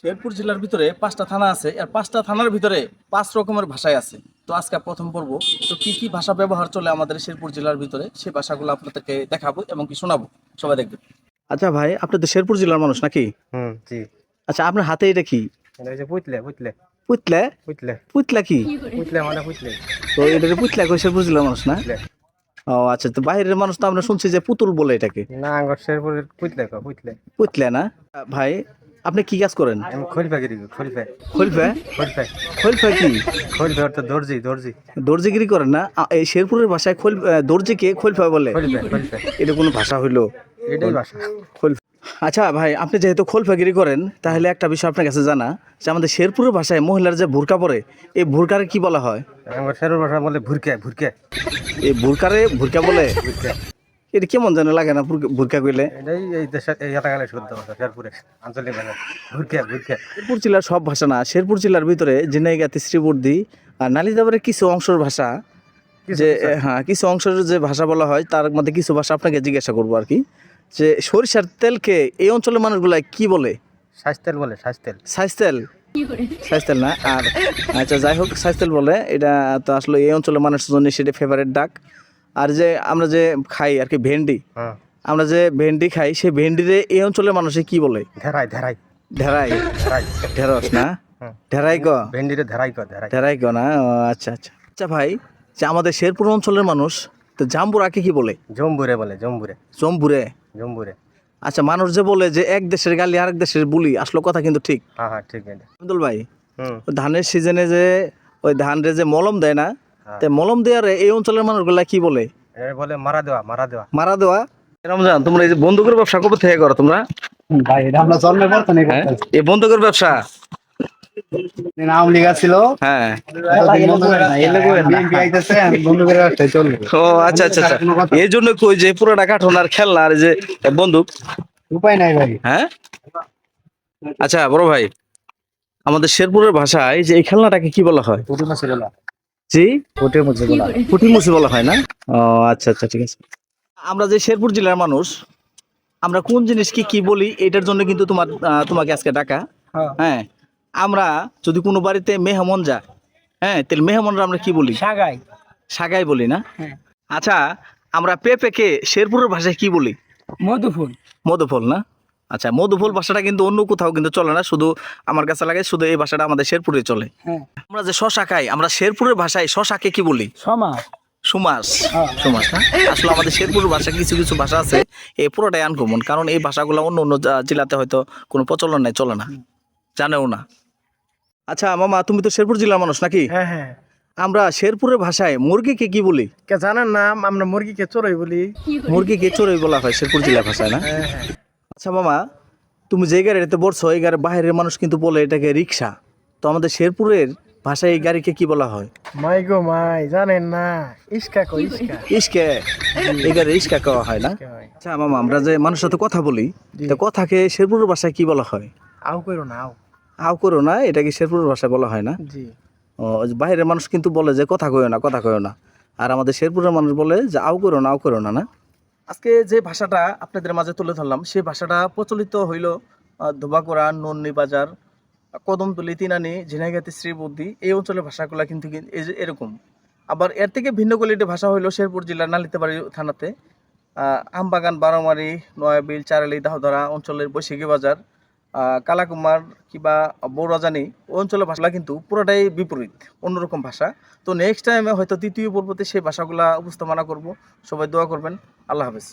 শেরপুর জেলার ভিতরে পাঁচটা থানা আছে। আর পাঁচটা থানার ভিতরে পাঁচ রকমের ভাষায় আছে। তো আজকে প্রথম পর্ব। তো কি কি ভাষা ব্যবহার চলে আমাদের শেরপুর জেলার ভিতরে? সেই ভাষাগুলো আপনাদেরকে দেখাবো এবং কি শোনাবো। সবাই দেখবে আচ্ছা ভাই আপনি তো শেরপুর জেলার মানুষ নাকি? হুম জি। আচ্ছা আপনার হাতে এটা কি? এটা হচ্ছে পুতলে পুতলে। পুতলা? পুতলে। পুতলা কি? পুতলে মানে পুতলে। তো এটা যে পুতলা কই শেরপুর জেলার মানুষ না? ও আচ্ছা তো বাইরের মানুষ তো আমরা শুনছি যে পুতুল বলে এটাকে। না আঙ্গর শেরপুরের পুতলে কো পুতলে না? ভাই আপনি কি কাজ করেন? আমি খলিফা গিরি খলিফা। খলিফা? খলিফা। খলিফা কি? খলিফা অর্থ দর্জি দর্জি। দর্জিগিরি করেন না? এই শেরপুরের ভাষায় খোল দর্জিকে খোলফা বলে। খলিফা খলিফা। এটা কোনো ভাষা হইল? এটাই ভাষা। খোল আচ্ছা ভাই আপনি যেহেতু খোলফাগিরি করেন তাহলে একটা বিষয় আপনার কাছে জানা যে আমাদের শেরপুরের ভাষায় মহিলার যে ভুরকা পরে এই ভুরকারে কি বলা হয়? আঙ্গর শেরপুর ভাষা বলে ভুরকে ভুরকে। এই ভুরকারে ভুরকা বলে? এটা কেমন জানে লাগে না ভুরকা- কইলে? এটাই এই দেশের এই এলাকায় শুদ্ধ ভাষা শেরপুরে। আঞ্চলিক ভাষা ভুরকে ভুরকে। শেরপুর জেলার সব ভাষা না শেরপুর জেলার ভিতরে জেনাইগাতি শ্রীবর্দি আর নালিদাবারের কিছু অংশের ভাষা যে হ্যাঁ কিছু অংশের যে ভাষা বলা হয় তার মধ্যে কিছু ভাষা আপনাকে জিজ্ঞাসা করব আর কি। যে সরিষার তেলকে এই অঞ্চলের মানুষগুলা কি বলে? স্বাস্থ্যেল বলে স্বাস্থ্যেল সাইস্তেল সাইস্তেল না? আর আচ্ছা যাই হোক সাইস্তেল বলে। এটা তো আসলে এই অঞ্চলের মানুষের জন্য সেটা ফেভারিট ডাক। আর যে আমরা যে খাই আর কি ভেন্ডি হ্যাঁ। আমরা যে ভেন্ডি খাই সেই ভেন্ডিরে এই অঞ্চলের মানুষে কি বলে? ধেরাই ধেরাই ধেরাই ঢেঁড়স না? হুম। ঢেরাই গ ভেন্ডিরে ধেরাই কর ধেরাই গ না? আচ্ছা আচ্ছা। আচ্ছা ভাই যে আমাদের শেরপুর অঞ্চলের মানুষ তো জাম্বুরাকে কি বলে? জম্বুরে বলে জম্বুরে। জম্বুরে? জম্বুরে। আচ্ছা মানুষ যে বলে যে এক দেশের গালি আরেক দেশের বুলি আসলে কথা কিন্তু ঠিক। হ্যাঁ হ্যাঁ ঠিক আছে আব্দুল ভাই হুম। ধানের সিজনে যে ওই ধানরে যে মলম দেয় না হ্যাঁ। তে মলম দেওয়ারে এই অঞ্চলের মানুষগুলা কি বলে? বলে মারা দেওয়া মারা দেওয়া। মারা দেওয়া? রমজান তোমরা এই যে বন্দুকের ব্যবসা কবে থেকে করো তোমরা? ভাই এটা আমরা জন্মে পড়তো না হ্যাঁ? এই বন্দুকের ব্যবসা? আওয়ামী ছিল। হ্যাঁ। ও আচ্ছা আচ্ছা আচ্ছা। এই জন্য কই যে পুরোটা কাঠন আর খেলনা আর যে বন্দুক? উপায় নাই ভাই। হ্যাঁ? আচ্ছা বড় ভাই আমাদের শেরপুরের ভাষায় যে এই খেলনাটাকে কি বলা হয়? জি পুটি মাছি বলা পুঁটি মুসি বলা হয় না? ও আচ্ছা আচ্ছা ঠিক আছে। আমরা যে শেরপুর জেলার মানুষ আমরা কোন জিনিস কি কি বলি এটার জন্য কিন্তু তোমার তোমাকে আজকে ডাকা। হ্যাঁ। হ্যাঁ আমরা যদি কোনো বাড়িতে মেহমান যায় হ্যাঁ তাহলে মেহমানরা আমরা কি বলি? সাগাই। সাগাই বলি না? হ্যাঁ। আচ্ছা আমরা পেঁপেকে শেরপুরের ভাষায় কি বলি? মধুফুল। মধুফুল না? আচ্ছা মধুফুল ভাষাটা কিন্তু অন্য কোথাও কিন্তু চলে না শুধু আমার কাছে লাগে শুধু এই ভাষাটা আমাদের শেরপুরে চলে। হ্যাঁ। আমরা যে শশা খাই আমরা শেরপুরের ভাষায় শশাকে কি বলি? সুমাস। হ্যাঁ। সুমাস না? আসলে আমাদের শেরপুর ভাষা কিছু কিছু ভাষা আছে এই পুরোটাই আনকমন কারণ এই ভাষাগুলো অন্য অন্য জেলাতে হয়তো কোনো প্রচলন নাই চলে না। জানেও না। আচ্ছা মামা তুমি তো শেরপুর জেলার মানুষ নাকি? হ্যাঁ হ্যাঁ। আমরা শেরপুরের ভাষায় মুরগিকে কি বলি? কে জানেন না আমরা মুরগিকে চড়াই বলি। মুরগিকে চড়ই বলা হয় শেরপুর জেলার ভাষায় না? হ্যাঁ হ্যাঁ। আচ্ছা মামা তুমি যে গাড়িতে বলছো এই গাড়ির বাইরের মানুষ কিন্তু বলে এটাকে রিক্সা। তো আমাদের শেরপুরের ভাষায় এই গাড়িকে কি বলা হয়? মাই গো মাই জানেন না ইস্কা কো ইস্কা। ইস্কে? এই গাড়ি ইস্কা কওয়া হয় না? আচ্ছা মামা আমরা যে মানুষের সাথে কথা বলি তো কথাকে শেরপুরের ভাষায় কি বলা হয়? আও করো না আও। আও করো না এটা কি শেরপুরের ভাষায় বলা হয় না? জি। ও যে বাইরের মানুষ কিন্তু বলে যে কথা কয়ো না কথা কয়ো না। আর আমাদের শেরপুরের মানুষ বলে যে আও করো না আও করো না না? আজকে যে ভাষাটা আপনাদের মাঝে তুলে ধরলাম, সেই ভাষাটা প্রচলিত হইল ধোবাকোড়া, নন্নি বাজার, কদমতলি, তিনানি, ঝিনাইগাতি, শ্রীবুদ্ধি, এই অঞ্চলের ভাষাগুলো কিন্তু এরকম। আবার এর থেকে ভিন্ন কোয়ালিটির ভাষা হইল শেরপুর জেলার নালিতেবাড়ি থানাতে। আমবাগান, বারোমারি, নয়াবিল, চারালি, দাহদরা অঞ্চলের বৈশাখী বাজার। কালাকুমার কিংবা বৌরাজানি ও অঞ্চলের ভাষা কিন্তু পুরোটাই বিপরীত অন্যরকম ভাষা। তো নেক্সট টাইমে হয়তো তৃতীয় পর্বতে সেই ভাষাগুলা উপস্থাপনা করব। সবাই দোয়া করবেন। আল্লাহ হাফেজ।